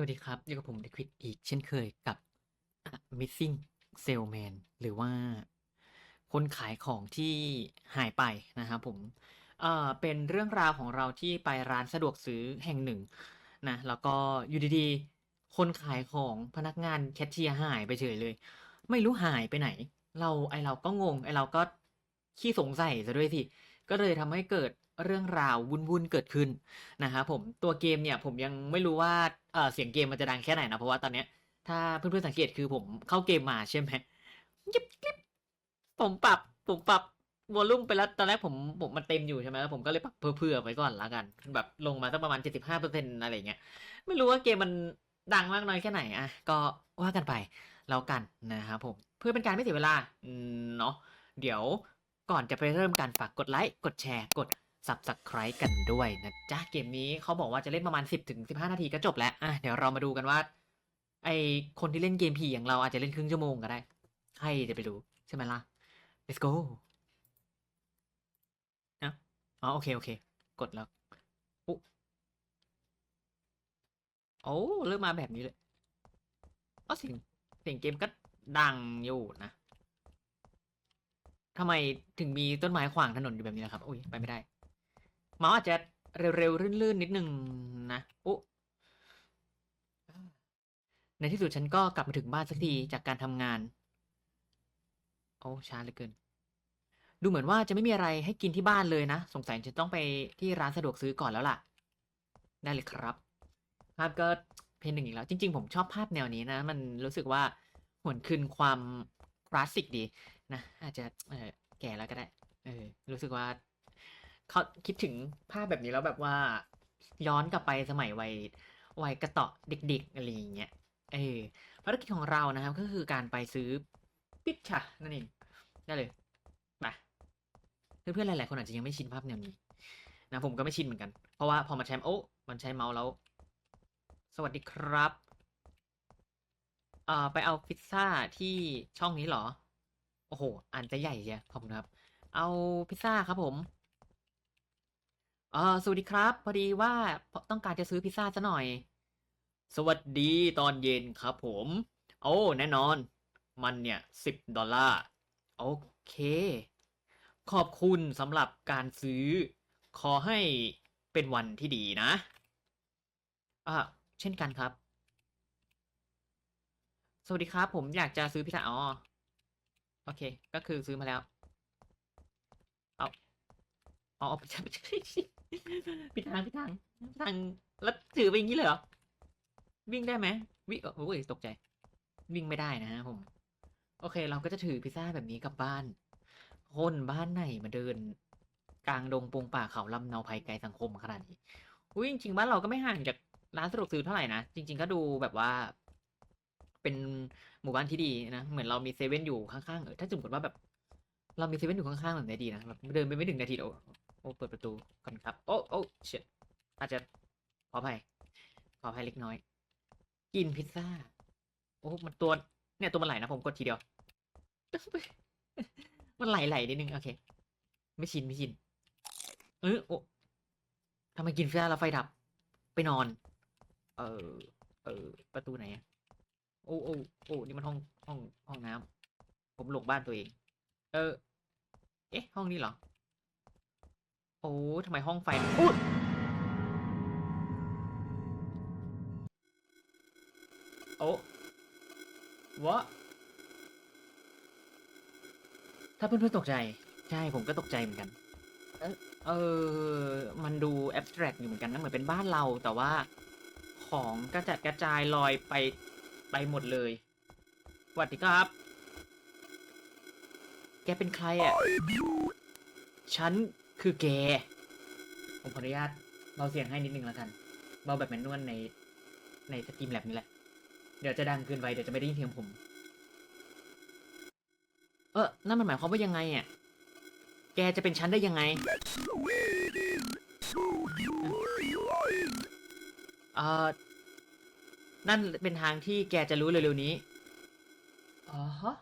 สวัสดีครับ อยู่กับผม Liquid อีกเช่นเคยกับ Missing Salesman หรือว่าคนขายของที่หายไปนะครับผมเอ่อเป็นเรื่องราวของเราที่ไปร้านสะดวกซื้อแห่งหนึ่งนะ แล้วก็อยู่ดีๆ คนขายของพนักงานแคชเชียร์หายไปเฉยเลย ไม่รู้หายไปไหน เราไอเราก็งง ไอเราก็ขี้สงสัยเสียด้วยสิ ก็เลยทำให้เกิดเรื่องราววุ่นๆเกิดขึ้นนะครับผมตัวเกมเนี่ยผมยังไม่รู้ว่า เสียงเกมมันจะดังแค่ไหนนะเพราะว่าตอนเนี้ยถ้าเพื่อนๆสังเกตคือผมเข้าเกมมาใช่ไหมเงียบกริบผมปรับผมปรับวอลลุ่มไปแล้วตอนแรกผมผมมันเต็มอยู่ใช่ไหมแล้วผมก็เลยปรับเผื่อๆไว้ก่อนล้วกัน แบบลงมาสักประมาณ75%อะไรอย่างเงี้ยไม่รู้ว่าเกมมันดังมากน้อยแค่ไหนอะก็ว่ากันไปแล้วกันนะครับผมเพื่อเป็นการไม่เสียเวลาเนาะเดี๋ยวก่อนจะไปเริ่มกันฝากกดไลค์กดแชร์กด Subscribe กันด้วยนะจ๊ะเกมนี้เขาบอกว่าจะเล่นประมาณ 10-15 นาทีก็จบแล้วอะเดี๋ยวเรามาดูกันว่า ไอคนที่เล่นเกมผีอย่างเราอาจจะเล่นครึ่งชั่วโมงก็ได้ใครจะไปรู้ใช่ไหมล่ะ Let's go นะอ้าวอ๋อโอเค กดแล้วอุโอ้เริ่มมาแบบนี้เลยอ้าวเสียงเสียงเกมก็ดังอยู่นะทำไมถึงมีต้นไม้ขวางถนนอยู่แบบนี้ล่ะครับอุ๊ยไปไม่ได้ เมาส์อาจจะเร็วๆลื่นๆนิดหนึ่งนะอุในที่สุดฉันก็กลับมาถึงบ้านสักทีจากการทำงาน โอ้ช้าเหลือเกิน ดูเหมือนว่าจะไม่มีอะไรให้กินที่บ้านเลยนะ สงสัยจะต้องไปที่ร้านสะดวกซื้อก่อนแล้วล่ะ ได้เลยครับ ภาพก็เพ1อีกแล้ว จริง ๆ ผมชอบภาพแนวนี้นะ มันรู้สึกว่าหวนคืนความคลาสสิกดีนะ อาจจะเออแก่แล้วก็ได้ เออ รู้สึกว่า เขาคิดถึงภาพแบบนี้แล้วแบบว่า ย้อนกลับไปสมัยวัยวัยกระเตาะเด็กๆอะไรอย่างเงี้ยเออภารกิจของเรานะครับ ก็คือการไปซื้อปิซซ่านั่นเองได้เลยไปเพื่อนๆหลายๆคนอาจจะยังไม่ชินภาพแนวนี้นะผมก็ไม่ชินเหมือนกัน เพราะว่าพอมันใช้โอ้มันใช้เมาส์แล้ว สวัสดีครับเอ่อไปเอาพิซซ่าที่ช่องนี้เหรอ?โอ้โฮอ่านซะใหญ่เชียขอบคุณครับ เอาพิซซ่าครับผม เออสวัสดีครับ พอดีว่าต้องการจะซื้อพิซซาสักหน่อย สวัสดีตอนเย็นครับผม โอ้ แน่นอน มันเนี่ย $10 โอเค ขอบคุณสำหรับการซื้อ ขอให้เป็นวันที่ดีนะ อ่าเช่นกันครับ สวัสดีครับ ผมอยากจะซื้อพิซซาอ๋อ โอเค ก็คือซื้อมาแล้ว เอาวอ๋อไม่ใช่ ไม่ใช่ผิดทางผิดทางทางแล้วถือไปอย่างงี้เลยเหรอ?วิ่งได้ไหม?วิโอ๊ยตกใจ วิ่งไม่ได้นะครับผม โอเค เราก็จะถือพิซซ่าแบบนี้กลับบ้าน คนบ้านไหนมาเดิน กลางดงพงป่าเขาลำเนาไพไกลสังคมขนาดนี้อุ๊ยจริงๆบ้านเราก็ไม่ห่างจากร้านสะดวกซื้อเท่าไหร่นะ จริง ๆ ก็ดูแบบว่า เป็นหมู่บ้านที่ดีนะ เหมือนเรามีเซเว่นอยู่ข้างๆเออถ้าสมมติว่าแบบ เรามีเซเว่นอยู่ข้างๆแบบนี้ดีนะแบบเดินไปไม่ถึงนาทีโอ้ โอ้เปิดประตูก่อนครับ โอ้โอ้ Shit อาจจะขออภัยขออภัยเล็กน้อย กินพิซซ่า โอ้มันตัวเนี่ยตัวมันไหลนะผมกดทีเดียว มันไหลๆนิดนึง โอเค ไม่ชินไม่ชิน เออโอ้ทำไมกินพิซซ่าแล้วไฟดับ?ไปนอน เออเออประตูไหนอะ?โอ้โอ้โอ้นี่มันห้องห้องห้องน้ำผมหลงบ้านตัวเอง เออ เอ๊ะ ห้องนี้เหรอ? โอ้ทำไมห้องไฟอุ๊ย!โอ้ What? ถ้าเพื่อนๆตกใจ ใช่ผมก็ตกใจเหมือนกัน เออเออมันดูแอบสแตรกต์อยู่เหมือนกันนะเหมือนเป็นบ้านเราแต่ว่า ของกระจัดกระจายลอยไปไปหมดเลยสวัสดีครับ แกเป็นใครอะ?ฉัน คือแก ผมขออนุญาตเบาเสียงให้นิดหนึ่งแล้วกันเบาแบบแมนนวลในใน Streamlabs นี่แหละ เดี๋ยวจะดังเกินไปเดี๋ยวจะไม่ได้ยินเสียงผม เออนั่นมันหมายความว่ายังไงอะ?แกจะเป็นฉันได้ยังไง?เอ่อนั่นเป็นทางที่แกจะรู้เร็วๆนี้อะฮะ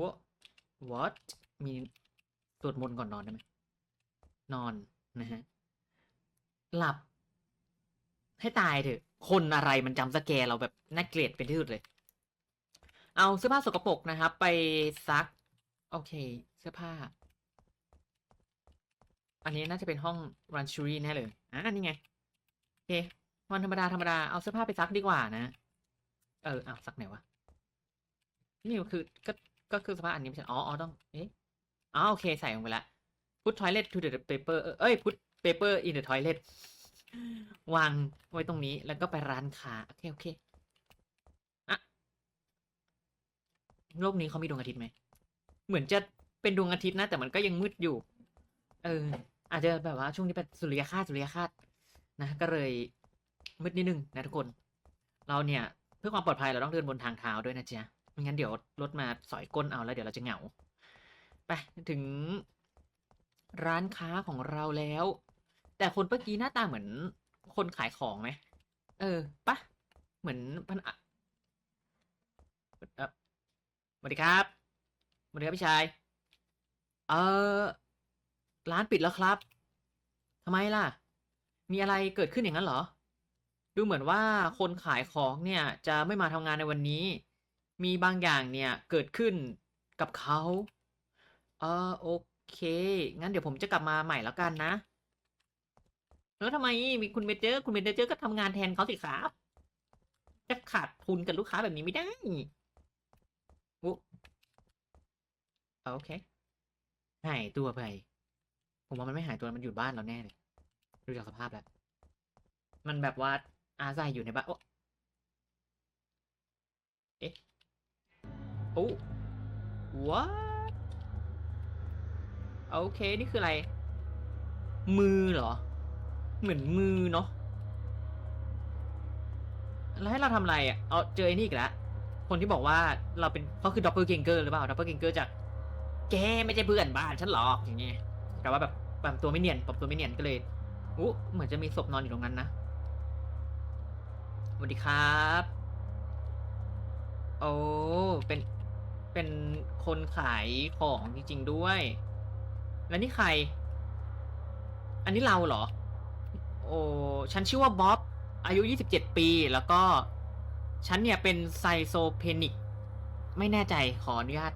ว What มี สวดมนต์ก่อนนอนได้ไหม?นอนนะครับหลับ ให้ตายเถอะ คนอะไรมันจำสแกร์เราแบบน่าเกลียดเป็นที่สุดเลย เอาเสื้อผ้าสกปรกนะครับ ไปซัก โอเค เสื้อผ้า อันนี้น่าจะเป็นห้องรันชูรี่แน่เลยอะนี่ไงโอเควันธรรมดาธรรมดาเอาเสื้อผ้าไปซักดีกว่านะ เออเอาซักไหนวะนี่คือก็ก็คือเสภาพอันนี้ไม่ใช่อ๋ออ๋อต้อง เอ๊ะ อ๋อโอเคใส่ลงไปละ put toilet to the paper เออเอ้ย put paper in the toilet วางไว้ตรงนี้แล้วก็ไปร้านค้า โอเค โอเคอะโลกนี้เขามีดวงอาทิตย์ไหม เหมือนจะเป็นดวงอาทิตย์นะ แต่มันก็ยังมืดอยู่ เออ อาจจะแบบว่าช่วงนี้เป็นสุริยคราสสุริยคราสนะ ก็เลยมืดนิดนึงนะทุกคน เราเนี่ย เพื่อความปลอดภัยเราต้องเดินบนทางเท้าด้วยนะจ๊ะไม่งั้นเดี๋ยวรถมาสอยก้นเอาแล้วเดี๋ยวเราจะเหงา ไปถึงร้านค้าของเราแล้ว แต่คนเมื่อกี้หน้าตาเหมือน คนขายของไหมเออปะเหมือนพันอะเอ่อสวัสดีครับสวัสดีครับพี่ชาย เออร้านปิดแล้วครับทำไมล่ะ มีอะไรเกิดขึ้นอย่างนั้นเหรอ ดูเหมือนว่าคนขายของเนี่ย จะไม่มาทำงานในวันนี้ มีบางอย่างเนี่ยเกิดขึ้นกับเขา ออโอเค งั้นเดี๋ยวผมจะกลับมาใหม่แล้วกันนะ แล้วทำไมมีคุณเมเจอร์ คุณเมเจอร์ก็ทำงานแทนเขาสิครับ จะขาดทุนกับลูกค้าแบบนี้ไม่ได้อุ๊โอเค หายตัวไป ผมว่ามันไม่หายตัวมันอยู่บ้านเราแน่เลยดูจากสภาพแล้ว มันแบบว่าอาศัยอยู่ในบ้าน โอะเอ๊ะโอ้ what โอเค นี่คืออะไร มือเหรอ เหมือนมือเนาะแล้วให้เราทำอะไรอะเอาเจอไอ้นี่อีกแล้วคนที่บอกว่าเราเป็นเขาคือดับเบิลเกงเกอร์หรือเปล่าดับเบิลเกงเกอร์จากแกไม่ใช่เพื่อนบ้านฉันหรอกอย่างเงี้ยแต่ว่าแบบปรับตัวไม่เนียนปรับตัวไม่เนียนก็เลยอู้เหมือนจะมีศพนอนอยู่ตรงนั้นนะสวัสดีครับ โอ้เป็นเป็นคนขายของจริงๆด้วย แล้วนี่ใคร อันนี้เราเหรอ โอ้ฉันชื่อว่าบ๊อบ อายุ 27 ปี แล้วก็ฉันเนี่ยเป็นไซโซเพนิก ไม่แน่ใจขออนุญาต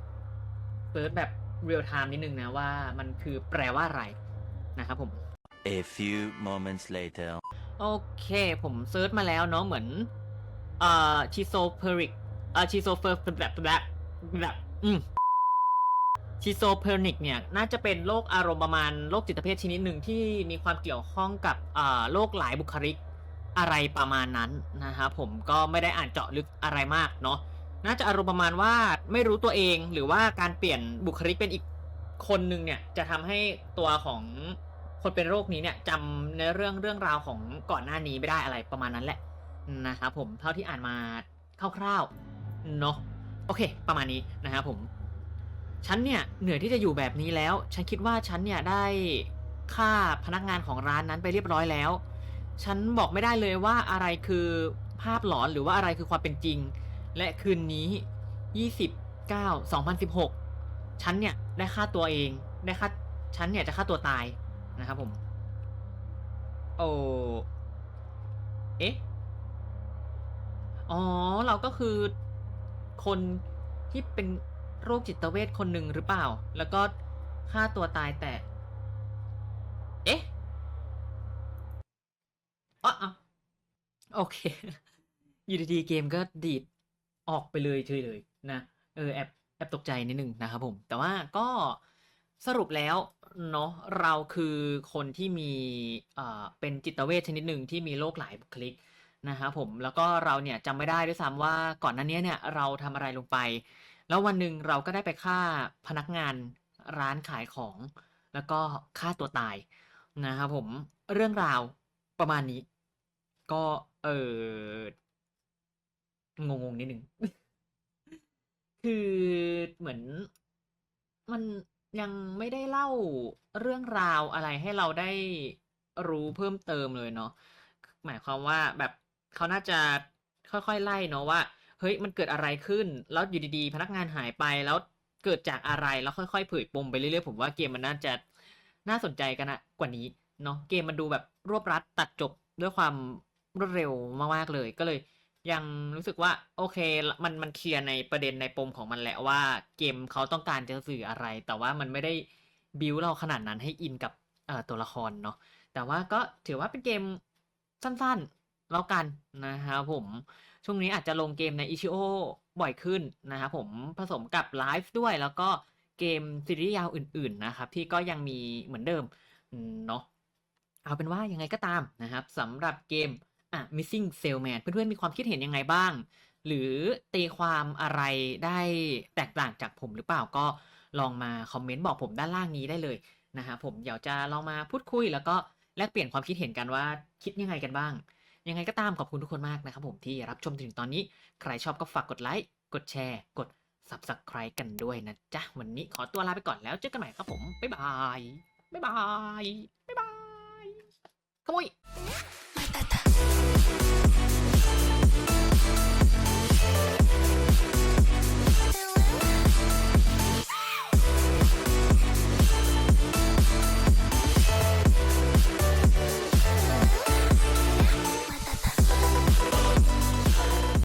เปิดแบบเรียลไทม์นิดนึงนะว่ามันคือแปลว่าอะไรนะครับผม A few moments later. โอเค ผมเซิร์ชมาแล้วเนาะเหมือนเอ่อชิโซเพริกเอ่อชิโซเฟอร์แบบแบบแบบอืม ชิโซเพนิกเนี่ยน่าจะเป็นโรคอารมณ์ประมาณโรคจิตเภทชนิดหนึ่งที่มีความเกี่ยวข้องกับโรคหลายบุคลิกอะไรประมาณนั้นนะครับผมก็ไม่ได้อ่านเจาะลึกอะไรมากเนาะน่าจะอารมณ์ประมาณว่าไม่รู้ตัวเองหรือว่าการเปลี่ยนบุคลิกเป็นอีกคนหนึ่งเนี่ยจะทำให้ตัวของคนเป็นโรคนี้เนี่ยจำในเรื่องเรื่องราวของก่อนหน้านี้ไม่ได้อะไรประมาณนั้นแหละนะครับผมเท่าที่อ่านมาคร่าวๆเนาะโอเค ประมาณนี้นะครับผม ฉันเนี่ยเหนื่อยที่จะอยู่แบบนี้แล้ว ฉันคิดว่าฉันเนี่ยได้ค่าพนักงานของร้านนั้นไปเรียบร้อยแล้ว ฉันบอกไม่ได้เลยว่าอะไรคือภาพหลอนหรือว่าอะไรคือความเป็นจริง และคืนนี้ 29 2016 ฉันเนี่ยได้ค่าตัวเอง ได้ค่า ฉันเนี่ยจะฆ่าตัวตายนะครับผม โอ้เอ๊ะ อ๋อ เราก็คือคนที่เป็น โรคจิตเวชคนหนึ่งหรือเปล่า แล้วก็ฆ่าตัวตายแต่ เอ๊ะอ๋อโอเค อยู่ดีๆเกมก็ดีดออกไปเลยเฉยเลยนะ เออแอบแอบตกใจนิดนึงนะครับผม แต่ว่าก็สรุปแล้วเนาะเราคือคนที่มีเอ่อเป็นจิตเวชชนิดหนึ่งที่มีโรคหลายบุคลิกนะครับผมแล้วก็เราเนี่ยจำไม่ได้ด้วยซ้ำว่าก่อนหน้านี้เนี่ยเราทำอะไรลงไป แล้ววันหนึ่งเราก็ได้ไปฆ่าพนักงานร้านขายของ แล้วก็ฆ่าตัวตายนะครับผมเรื่องราวประมาณนี้ ก็เอองงๆนิดนึง คือเหมือนมันยังไม่ได้เล่าเรื่องราวอะไรให้เราได้รู้เพิ่มเติมเลยเนาะหมายความว่าแบบเขาน่าจะค่อยๆไล่เนาะว่า เฮ้ยมันเกิดอะไรขึ้น แล้วอยู่ดีๆ พนักงานหายไปแล้วเกิดจากอะไรแล้วค่อยๆเผยปมไปเรื่อยๆผมว่าเกมมันน่าจะน่าสนใจกันนะกว่านี้เนาะเกมมันดูแบบรวบรัดตัดจบด้วยความรวดเร็วมากๆเลยก็เลยยังรู้สึกว่าโอเคมันมันเคลียร์ในประเด็นในปมของมันแหละว่าเกมเขาต้องการจะสื่ออะไร แต่ว่ามันไม่ได้บิวเราขนาดนั้นให้อินกับตัวละครเนาะแต่ว่าก็ถือว่าเป็นเกมสั้นๆ แล้วกันนะครับผมช่วงนี้อาจจะลงเกมใน Itch.io บ่อยขึ้นนะครับผมผสมกับไลฟ์ด้วยแล้วก็เกมซีรีส์ยาวอื่นๆนะครับที่ก็ยังมีเหมือนเดิมอืมเนาะเอาเป็นว่ายังไงก็ตามนะครับสำหรับเกมอะ Missing Salesman เพื่อนๆมีความคิดเห็นยังไงบ้าง หรือตีความอะไรได้แตกต่างจากผมหรือเปล่าก็ลองมาคอมเมนต์บอกผมด้านล่างนี้ได้เลยนะครับผมเดี๋ยวจะลองมาพูดคุยแล้วก็แลกเปลี่ยนความคิดเห็นกันว่าคิดยังไงกันบ้าง ยังไงก็ตามขอบคุณทุกคนมากนะครับผมที่รับชมถึงตอนนี้ ใครชอบก็ฝากกดไลค์ กดแชร์ กด Subscribe กันด้วยนะจ๊ะ วันนี้ขอตัวลาไปก่อนแล้วเจอกันใหม่ครับผม บ๊ายบาย บ๊ายบาย บ๊ายบาย ขโมย